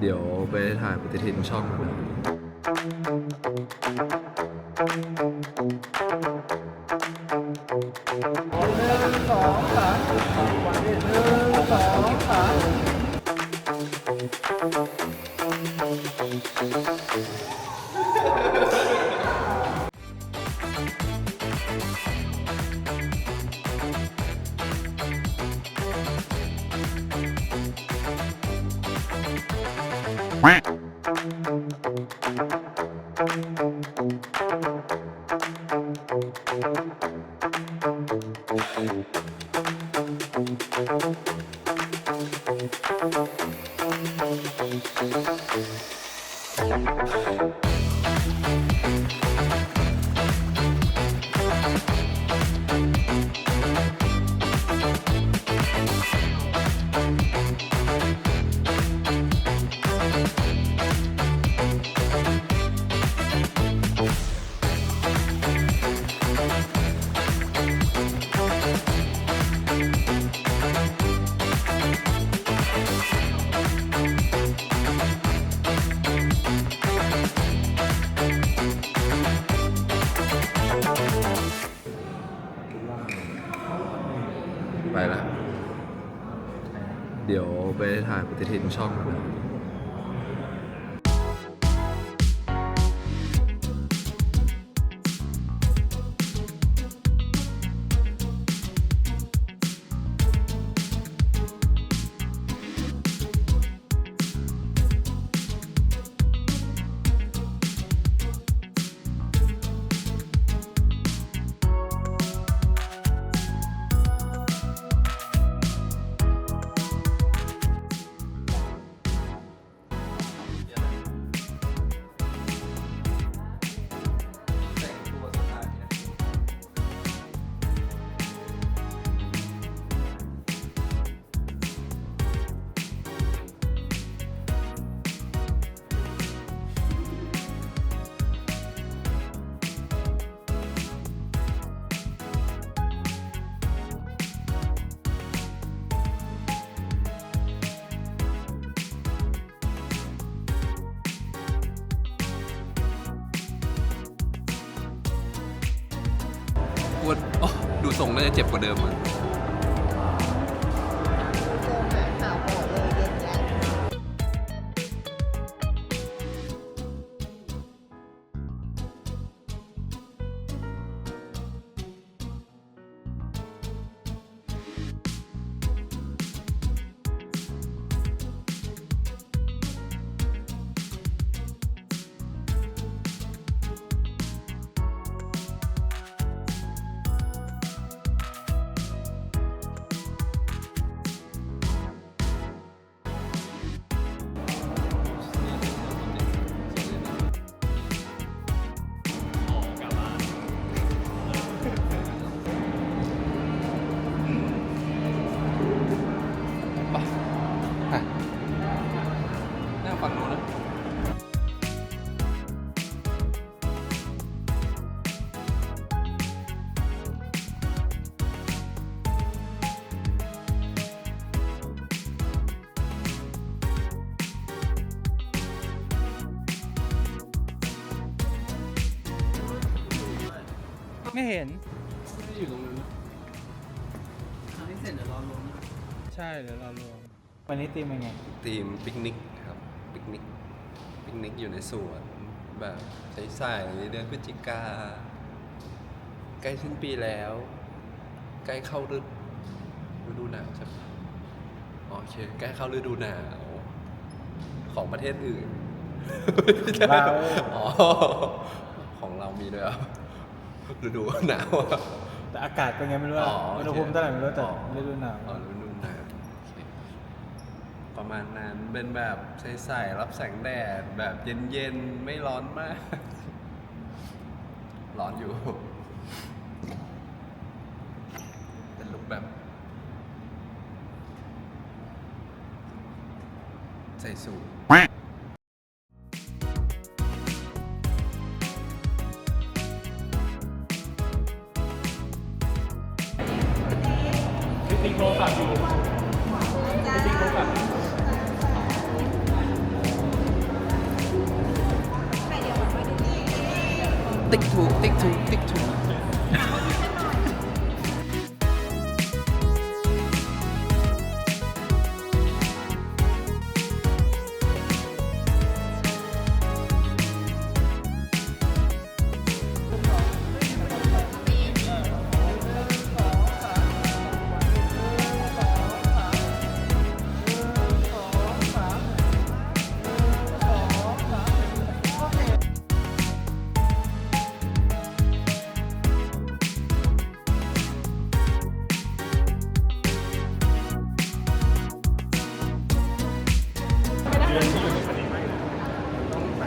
เดี๋ยวไปถ่ายปฏิทินช่องกันนะ ถ่ายปฏิทินช่องกัน วดอ๋อดูทรงน่าจะเจ็บกว่าเดิมอะ ไม่เห็นอยู่ตรงนั้นใช่เดี๋ยวเราลงวันนี้ตีมเป็นไง ทีมปิกนิกครับปิกนิกปิกนิกอยู่ในสวนแบบใสๆเดือนพฤศจิกา ใกล้สิ้นปีแล้ว ใกล้เข้าฤดูฤดูหนาวใช่ไหมอ๋อโอเค ใกล้เข้าฤดูหนาว ของประเทศอื่นเรา อ๋อของเรามีด้วยเหรอ ฤดูหนาวอะแต่อากาศเป็นไงไม่รู้อะอ๋อโออุเคณหภูมิเท่าไหร่ไม่รู้แต่อ๋อฤดูหนาวอ๋อฤดูหนาวโอเคประมาณนั้นเป็นแบบใสๆรับแสงแดดแบบเย็นๆไม่ร้อนมาก ร้อนอยู่ เป็นลุคแบบ ใส่สูท โทรศัพท์อยู่ไริงโทรศัพท์ติ๊กถูกติ๊กถูกติ๊กถูก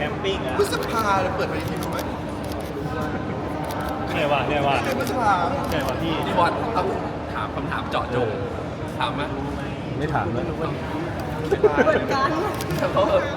แคมปิ้งอะพฤษภาเลยเปิดปฏิทินถูกไหมเหนื่อยว่ะเหนื่อยว่ะเดือนพฤษภาเหนื่อยว่ะพี่พี่บอลต้องถามคำถามเจาะจงถามไหมไม่ถามเลย เหมือนกันหนึ่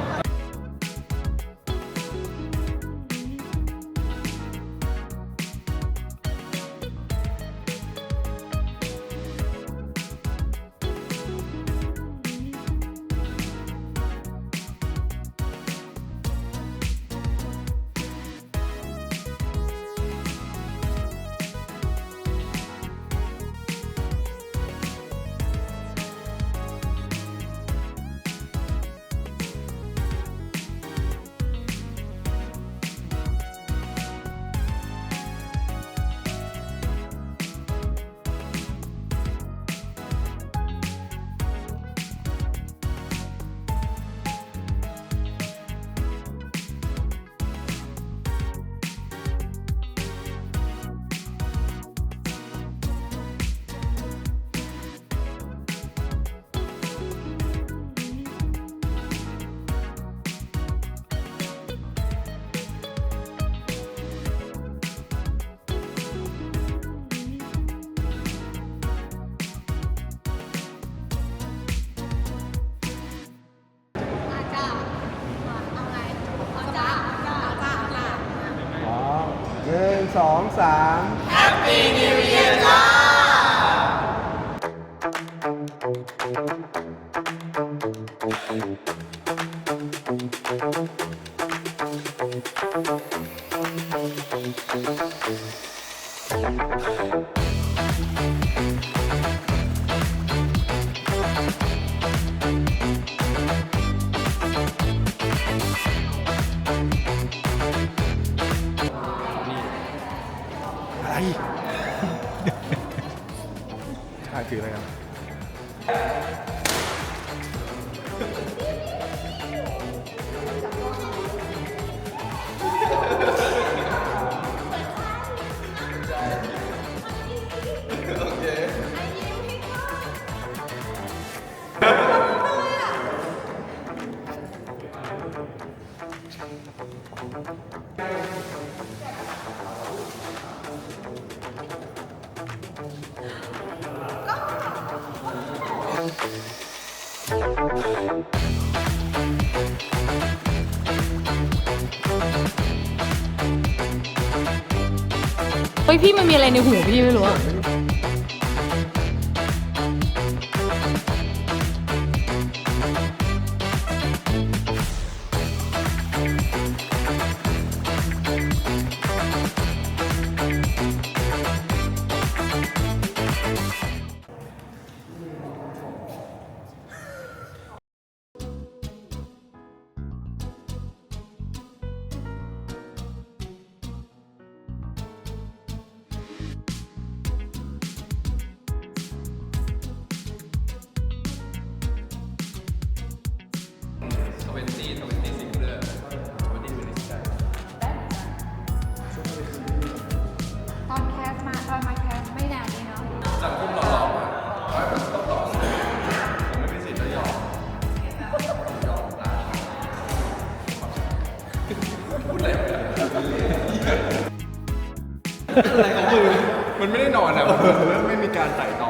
งสองสามอะไร ถ่ายถืออะไรกั เฮ้ยพี่มันมีอะไรในหูพี่ไม่รู้อะ อะไรของมึงมันไม่ได้นอนอะมันเริ่มไม่มีการไต่ต